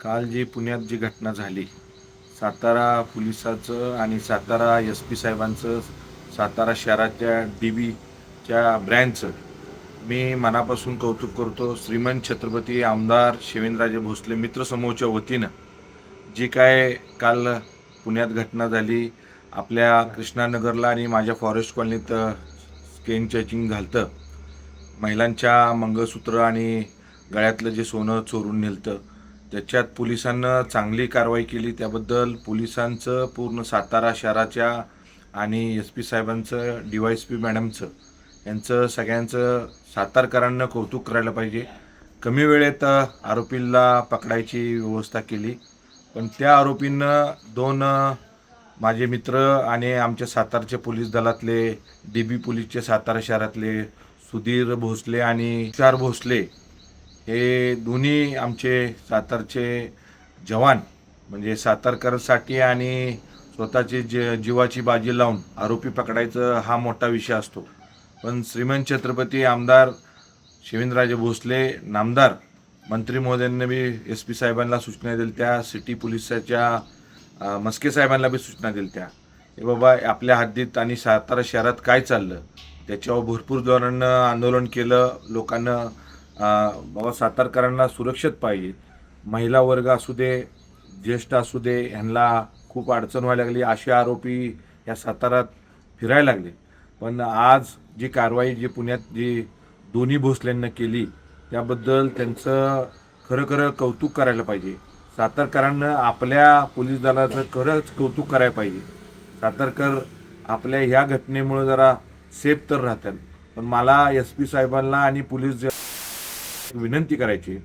काल जी पुण्यात जी घटना झाली सातारा पोलिसाचं आणि सातारा एस पी साहेबांचं सातारा शहराच्या डी बीच्या ब्रँचचं मी मनापासून कौतुक करतो श्रीमंत छत्रपती आमदार शिवेंद्रराजे भोसले मित्रसमूहाच्या वतीनं. जी काय काल पुण्यात घटना झाली आपल्या कृष्णानगरला आणि माझ्या फॉरेस्ट कॉलनीत स्केन चेकिंग झालं महिलांच्या मंगळसूत्र आणि गळ्यातलं जे सोनं चोरून नेलतं त्याच्यात पोलिसांना चांगली कारवाई केली. त्याबद्दल पोलिसांचं पूर्ण सातारा शहराच्या आणि एस पी साहेबांचं डी वाय एस पी मॅडमचं यांचं सगळ्यांचं सातारकरांना कौतुक करायला पाहिजे. कमी वेळेत आरोपीला पकडायची व्यवस्था केली. पण त्या आरोपींनं दोन माझे मित्र आणि आमच्या सातारचे पोलीस दलातले डी बी पोलीसचे सातारा शहरातले सुधीर भोसले आणि तुषार भोसले हे दोन्ही आमचे सातारचे जवान म्हणजे सातारकरसाठी आणि स्वतःची जी जीवाची बाजी लावून आरोपी पकडायचं हा मोठा विषय असतो. पण श्रीमंत छत्रपती आमदार शिवेंद्रराजे भोसले नामदार मंत्री महोदयांनी बी एस पी साहेबांना सूचना दिल्या त्या सिटी पोलिसाच्या मस्के साहेबांना बी सूचना दिल्या त्या. हे बाबा आपल्या हद्दीत आणि सातारा शहरात काय चाललं? त्याच्यावर भरपूर धोरणं आंदोलन केलं लोकांना बाबा सातारकरांना सुरक्षित पाहिजे. महिला वर्ग असू दे ज्येष्ठ असू दे ह्यांना खूप अडचण व्हायला लागली. असे आरोपी या साताऱ्यात फिरायला लागले. पण आज जी कारवाई जी पुण्यात जी दोन्ही भोसल्यांना केली त्याबद्दल त्यांचं खरं खरं कौतुक करायला पाहिजे. सातारकरांना आपल्या पोलीस दलाचं खरंच कौतुक करायला पाहिजे. सातारकर आपल्या ह्या घटनेमुळे जरा सेफ तर राहतात. पण मला एस पी साहेबांना आणि पोलीस विनंती करायची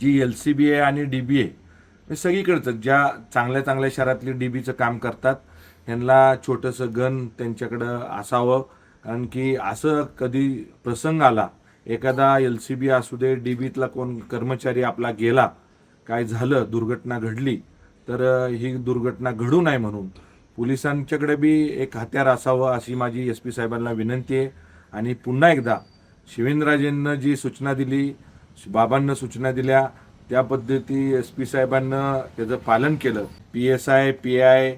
जी एल सी बी ए आणि डी बी ए हे सगळीकडचं ज्या चांगल्या चांगल्या शहरातली डी बीचं काम करतात त्यांना छोटंसं गन त्यांच्याकडं असावं. कारण की असं कधी प्रसंग आला एखादा एल सी बी असू दे डी बीतला कोण कर्मचारी आपला गेला काय झालं दुर्घटना घडली तर ही दुर्घटना घडू नये म्हणून पोलिसांच्याकडे बी एक हत्यार असावं अशी माझी एस पी साहेबांना विनंती आहे. आणि पुन्हा एकदा शिवेंद्रराजेंना जी सूचना दिली बाबांना सूचना दिल्या. त्या पद्धती एस पी साहेबांना त्याचं पालन केलं. P S I P I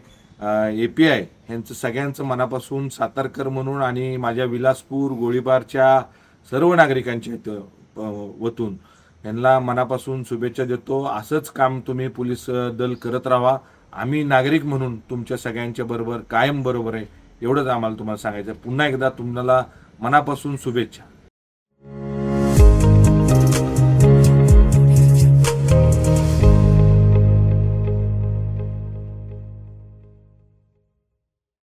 A P I यांचं सगळ्यांचं मनापासून सातारकर म्हणून आणि माझ्या विलासपूर गोळीबारच्या सर्व नागरिकांच्या वतून यांना मनापासून शुभेच्छा देतो. असंच काम तुम्ही पोलीस दल करत राहा. आम्ही नागरिक म्हणून तुमच्या सगळ्यांच्या बरोबर कायम बरोबर आहे. एवढंच आम्हाला तुम्हाला सांगायचं आहे. पुन्हा एकदा तुम्हाला मनापासून शुभेच्छा.